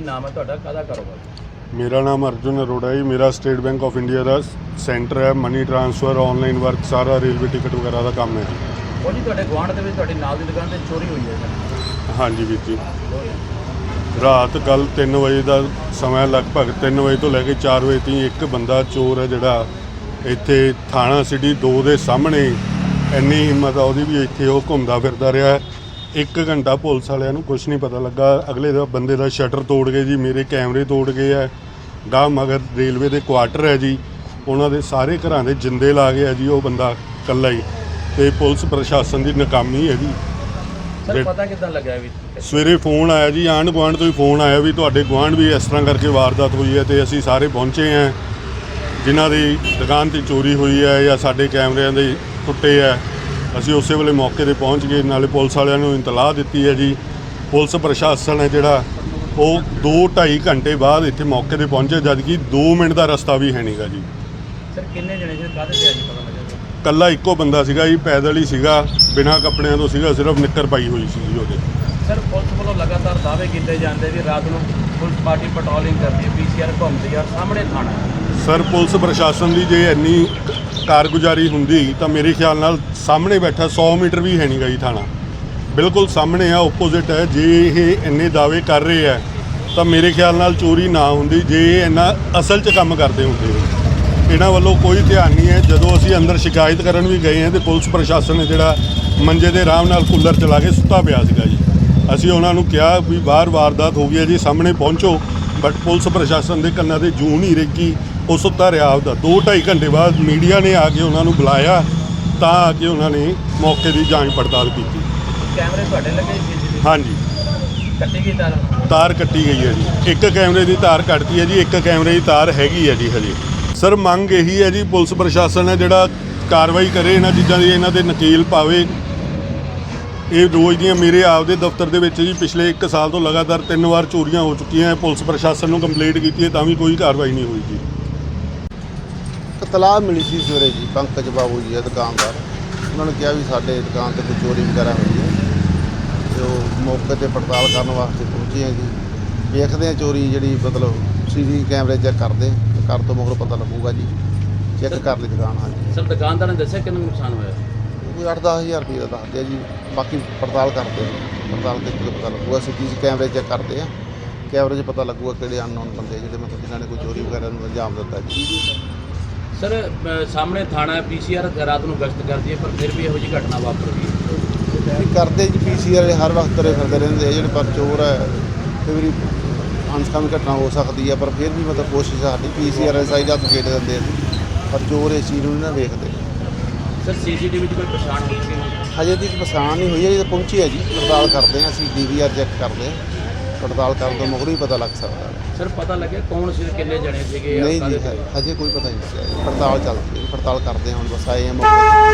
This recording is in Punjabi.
ਨਾਮ ਹੈ ਤੁਹਾਡਾ? ਕਾਹਦਾ ਕਾਰੋਬਾਰ? ਮੇਰਾ ਨਾਮ ਅਰਜੁਨ ਅਰੋੜਾ ਹੈ ਮੇਰਾ ਸਟੇਟ ਬੈਂਕ ਆਫ ਇੰਡੀਆ ਦਾ ਸੈਂਟਰ ਹੈ। ਮਨੀ ਟ੍ਰਾਂਸਫਰ ਆਨਲਾਈਨ ਵਰਕ ਸਾਰਾ ਰੇਲਵੇ ਟਿਕਟ ਵਗੈਰਾ ਦਾ ਕੰਮ ਹੈ ਜੀ। ਉਹ ਜੀ ਤੁਹਾਡੇ ਗੁਆਂਢ ਦੇ ਵਿੱਚ ਤੁਹਾਡੀ ਨਾਲ ਦੀ ਦੁਕਾਨ ਤੇ ਚੋਰੀ ਹੋਈ ਹੈ। ਸਰ ਹਾਂਜੀ ਵੀਰ ਜੀ। ਰਾਤ ਕੱਲ 3 ਵਜੇ ਦਾ ਸਮਾਂ ਲਗਭਗ 3 ਵਜੇ ਤੋਂ ਲੈ ਕੇ 4 ਵਜੇ ਤੱਕ ਇੱਕ ਬੰਦਾ ਚੋਰ ਹੈ ਜਿਹੜਾ ਇੱਥੇ ਥਾਣਾ ਸਿਟੀ 2 ਦੇ ਸਾਹਮਣੇ ਇੰਨੀ ਹਿੰਮਤ ਆ ਉਹਦੀ ਵੀ ਇੱਥੇ ਉਹ ਘੁੰਮਦਾ ਫਿਰਦਾ ਰਿਹਾ ਹੈ। ਇੱਕ ਘੰਟਾ ਪੁਲਿਸ ਵਾਲਿਆਂ ਨੂੰ ਕੁਝ ਨਹੀਂ ਪਤਾ ਲੱਗਾ। ਅਗਲੇ ਦਾ ਬੰਦੇ ਦਾ ਸ਼ਟਰ ਤੋੜ ਗਏ ਜੀ ਮੇਰੇ ਕੈਮਰੇ ਤੋੜ ਗਏ ਆ। ਗਾਹ ਮਗਰ ਰੇਲਵੇ ਦੇ ਕੁਆਟਰ ਹੈ ਜੀ। ਉਹਨਾਂ ਦੇ ਸਾਰੇ ਘਰਾਂ ਦੇ ਜਿੰਦੇ ਲਾ ਗਿਆ ਜੀ ਉਹ ਬੰਦਾ ਇਕੱਲਾ ਹੀ। ਤੇ ਪੁਲਿਸ ਪ੍ਰਸ਼ਾਸਨ ਦੀ ਨਾਕਾਮੀ ਹੈ ਜੀ। ਸਰ ਪਤਾ ਕਿਦਾਂ ਲੱਗਿਆ ਵੀ? ਸਵੇਰੇ ਫੋਨ ਆਇਆ ਜੀ ਆਂਢ ਗੁਆਂਢ ਤੋਂ ਹੀ ਫੋਨ ਆਇਆ ਵੀ ਤੁਹਾਡੇ ਗੁਆਂਢ ਵੀ ਇਸ ਤਰ੍ਹਾਂ ਕਰਕੇ ਵਾਰਦਾਤ ਹੋਈ ਹੈ ਤੇ ਅਸੀਂ ਸਾਰੇ ਪਹੁੰਚੇ ਹਾਂ। ਜਿਨ੍ਹਾਂ ਦੀ ਦੁਕਾਨ ਤੇ ਚੋਰੀ ਹੋਈ ਹੈ ਜਾਂ ਸਾਡੇ ਕੈਮਰਿਆਂ ਦੇ ਟੁੱਟੇ ਹੈ। ਅਸੀਂ ਉਸੇ ਵੇਲੇ ਮੌਕੇ ਤੇ ਪਹੁੰਚ ਗਏ ਨਾਲੇ ਪੁਲਿਸ ਵਾਲਿਆਂ ਨੂੰ ਇਤਲਾਹ ਦਿੱਤੀ ਹੈ ਜੀ। ਪੁਲਿਸ ਪ੍ਰਸ਼ਾਸਨ ਹੈ ਜਿਹੜਾ ਉਹ 2.5 ਘੰਟੇ ਬਾਅਦ ਇੱਥੇ ਮੌਕੇ ਤੇ ਪਹੁੰਚੇ ਜਦ ਕਿ 2 ਮਿੰਟ ਦਾ ਰਸਤਾ ਵੀ ਹੈ ਨਹੀਂਗਾ ਜੀ। ਸਰ ਕਿੰਨੇ ਜਣੇ ਸੀ ਕਾਹਦੇ ਤੇ ਆ ਜੀ ਪਤਾ ਲੱਗਿਆ ਕੱਲਾ ਇੱਕੋ ਬੰਦਾ ਸੀਗਾ ਜੀ ਪੈਦਲ ਹੀ ਸੀਗਾ ਬਿਨਾਂ ਕੱਪੜਿਆਂ ਤੋਂ ਸੀਗਾ ਸਿਰਫ ਨਿੱਕਰ ਪਾਈ ਹੋਈ ਸੀ ਜੀ ਉਹਦੇ। ਸਰ ਪੁਲਿਸ ਵੱਲੋਂ ਲਗਾਤਾਰ ਦਾਅਵੇ ਕੀਤੇ ਜਾਂਦੇ ਵੀ ਰਾਤ ਨੂੰ ਪੁਲਿਸ ਪਾਰਟੀ ਪੈਟਰੋਲਿੰਗ ਕਰਦੀ ਹੈ ਪੀਸੀਆਰ ਘੁੰਮਦੀ ਹੈ ਔਰ ਸਾਹਮਣੇ ਥਾਣਾ ਹੈ। ਸਰ ਪੁਲਿਸ ਪ੍ਰਸ਼ਾਸਨ ਦੀ ਜੇ ਇੰਨੀ ਕਾਰਗੁਜ਼ਾਰੀ ਹੁੰਦੀ ਤਾਂ ਮੇਰੇ ਖਿਆਲ ਨਾਲ ਸਾਹਮਣੇ ਬੈਠਾ 100 ਮੀਟਰ ਵੀ ਹੈ ਨਹੀਂਗਾ ਜੀ ਥਾਣਾ। ਬਿਲਕੁਲ ਸਾਹਮਣੇ ਆ ਆਪੋਜ਼ਿਟ ਹੈ। ਜੇ ਇਹ ਇੰਨੇ ਦਾਅਵੇ ਕਰ ਰਹੇ ਆ, ਤਾਂ ਮੇਰੇ ਖਿਆਲ ਨਾਲ ਚੋਰੀ ਨਾ ਹੁੰਦੀ, ਜੇ ਇਹ ਇੰਨਾ ਅਸਲ 'ਚ ਕੰਮ ਕਰਦੇ ਹੁੰਦੇ ਇਹਨਾਂ ਵੱਲੋਂ ਕੋਈ ਧਿਆਨ ਨਹੀਂ ਹੈ। ਜਦੋਂ ਅਸੀਂ ਅੰਦਰ ਸ਼ਿਕਾਇਤ ਕਰਨ ਵੀ ਗਏ ਹਾਂ, ਤੇ ਪੁਲਿਸ ਪ੍ਰਸ਼ਾਸਨ ਨੇ ਜਿਹੜਾ ਮੰਜੇ ਦੇ ਆਰਾਮ ਨਾਲ ਕੂਲਰ ਚਲਾ ਕੇ ਸੁੱਤਾ ਪਿਆ ਸੀਗਾ ਜੀ। ਅਸੀਂ ਉਹਨਾਂ ਨੂੰ ਕਿਹਾ ਵੀ ਬਾਹਰ ਵਾਰਦਾਤ ਹੋ ਗਈ ਹੈ ਜੀ, ਸਾਹਮਣੇ ਪਹੁੰਚੋ ਬਟ ਪੁਲਿਸ ਪ੍ਰਸ਼ਾਸਨ ਦੇ ਕੰਨਾਂ ਤੇ ਜੂਨ ਹੀ ਰੇਕੀ। ਉਹ ਸੁੱਤਾ ਰਿਹਾ ਆਪਦਾ। 2.5 ਘੰਟੇ ਬਾਅਦ ਮੀਡੀਆ ਨੇ ਆ ਕੇ ਉਹਨਾਂ ਨੂੰ ਬੁਲਾਇਆ ਤਾਂ ਆ ਕੇ ਉਹਨਾਂ ਨੇ ਮੌਕੇ ਦੀ ਜਾਂਚ ਪੜਤਾਲ ਕੀਤੀ। ਕੈਮਰੇ ਤੁਹਾਡੇ ਲੱਗੇ ਸੀ ਹਾਂਜੀ। ਕੱਟੀ ਗਈ ਤਾਰ? ਤਾਰ ਕੱਟੀ ਗਈ ਹੈ ਜੀ। ਇੱਕ ਕੈਮਰੇ ਦੀ ਤਾਰ ਕੱਟਤੀ ਹੈ ਜੀ ਇੱਕ ਕੈਮਰੇ ਦੀ ਤਾਰ ਹੈਗੀ ਹੈ ਜੀ ਹਜੇ। ਸਰ ਮੰਗ ਇਹੀ ਹੈ ਜੀ ਪੁਲਿਸ ਪ੍ਰਸ਼ਾਸਨ ਹੈ ਜਿਹੜਾ ਕਾਰਵਾਈ ਕਰੇ ਇਹਨਾਂ ਚੀਜ਼ਾਂ ਦੀ ਇਹਨਾਂ ਦੇ ਨਕੀਲ ਪਾਵੇ। ਇਹ ਰੋਜ਼ ਦੀਆਂ ਮੇਰੇ ਆਪਦੇ ਦਫ਼ਤਰ ਦੇ ਵਿੱਚ ਜੀ ਪਿਛਲੇ 1 ਸਾਲ ਤੋਂ ਲਗਾਤਾਰ ਤਿੰਨ ਵਾਰ ਚੋਰੀਆਂ ਹੋ ਚੁੱਕੀਆਂ ਹੈ। ਪੁਲਿਸ ਪ੍ਰਸ਼ਾਸਨ ਨੂੰ ਕੰਪਲੇਂਟ ਕੀਤੀ ਹੈ ਤਾਂ ਵੀ ਕੋਈ ਕਾਰਵਾਈ ਨਹੀਂ ਹੋਈ ਜੀ। ਤਲਾਹ ਮਿਲੀ ਸੀ ਸਵੇਰੇ ਜੀ ਪੰਕਜ ਬਾਬੂ ਜੀ ਹੈ ਦੁਕਾਨਦਾਰ। ਉਹਨਾਂ ਨੇ ਕਿਹਾ ਵੀ ਸਾਡੇ ਦੁਕਾਨ ਤੇ ਕੋਈ ਚੋਰੀ ਵਗੈਰਾ ਹੋਈ ਹੈ। ਤੇ ਉਹ ਮੌਕੇ ਤੇ ਪੜਤਾਲ ਕਰਨ ਵਾਸਤੇ ਪਹੁੰਚੇ ਆ ਜੀ। ਵੇਖਦੇ ਆ ਚੋਰੀ ਜਿਹੜੀ ਮਤਲਬ ਸੀਸੀ ਕੈਮਰੇ ਚੈੱਕ ਕਰਦੇ ਆ। ਕਰ ਤੋਂ ਮਗਰੋਂ ਪਤਾ ਲੱਗੂਗਾ ਜੀ। ਚੈੱਕ ਕਰ ਲਈ ਦੁਕਾਨ ਹਾਂਜੀ। ਸਰ ਦੁਕਾਨਦਾਰ ਨੇ ਦੱਸਿਆ ਕਿੰਨਾ ਨੁਕਸਾਨ ਹੋਇਆ? ਕੋਈ 8-10000 ਰੁਪਏ ਦਾ ਦੱਸਦੇ ਆ ਜੀ। ਬਾਕੀ ਪੜਤਾਲ ਕਰਦੇ ਆ ਪੜਤਾਲ ਕਰਕੇ ਪਤਾ ਲੱਗੂਗਾ। ਸੀਸੀ ਕੈਮਰੇ ਚੈੱਕ ਕਰਦੇ ਆ। ਕੈਮਰੇ 'ਚ ਪਤਾ ਲੱਗੂਗਾ ਕਿਹੜੇ ਅਨਨੋਨ ਬੰਦੇ ਜਿਹੜੇ ਮਤਲਬ ਜਿਨ੍ਹਾਂ ਨੇ ਕੋਈ ਚੋਰੀ ਵਗੈਰਾ ਨੂੰ ਅੰਜਾਮ ਦਿੱਤਾ ਜੀ। ਸਰ ਸਾਹਮਣੇ ਥਾਣਾ ਪੀਸੀਆਰ ਰਾਤ ਨੂੰ ਗਸ਼ਤ ਕਰਦੀ ਹੈ ਪਰ ਫਿਰ ਵੀ ਇਹੋ ਜਿਹੀ ਘਟਨਾ ਵਾਪਰ ਗਈ ਹੈ ਕਰਦੇ ਜੀ ਪੀਸੀਆਰ ਹਰ ਵਕਤ ਤੁਰੇ ਫਿਰਦੇ ਰਹਿੰਦੇ ਆ ਜਿਹੜੇ ਪਰ ਚੋਰ ਹੈ ਕਈ ਵਾਰੀ ਅਨਸਕਾਮੀ ਘਟਨਾ ਹੋ ਸਕਦੀ ਹੈ ਪਰ ਫਿਰ ਵੀ ਮਤਲਬ ਕੋਸ਼ਿਸ਼ ਸਾਡੀ ਪੀਸੀਆਰ ਦੇ ਸਾਈਡ ਹੱਥ ਗੇੜ ਦਿੰਦੇ ਆ ਪਰ ਚੋਰ ਇਸ ਚੀਜ਼ ਨੂੰ ਨਾ ਵੇਖਦੇ। ਸਰ ਸੀਸੀਟੀਵੀ 'ਚ ਕੋਈ ਪਛਾਣ ਹੋ ਚੁੱਕੀ ਹੈ? ਹਜੇ ਤੱਕ ਪਛਾਣ ਨਹੀਂ ਹੋਈ ਹੈ ਜਦੋਂ ਪਹੁੰਚੀ ਹੈ ਜੀ ਪੜਤਾਲ ਕਰਦੇ ਆ ਅਸੀਂ ਡੀਵੀਆਰ ਚੈੱਕ ਕਰਦੇ ਆ ਪੜਤਾਲ ਕਰਨ ਤੋਂ ਮਗਰੋਂ ਹੀ ਪਤਾ ਲੱਗ ਸਕਦਾ ਹੈ ਸਰ ਪਤਾ ਲੱਗਿਆ ਕੌਣ ਸੀ ਕਿੰਨੇ ਜਣੇ ਸੀਗੇ ਨਹੀਂ ਜੀ? ਹੈ- ਹਜੇ ਕੋਈ ਪਤਾ ਨਹੀਂ ਲੱਗਿਆ। ਪੜਤਾਲ ਚੱਲ ਰਹੀ ਹੈ ਪੜਤਾਲ ਕਰਦੇ ਹਾਂ ਹੁਣ ਬਸ ਆਏ ਆ ਮੌਕੇ ਤੇ।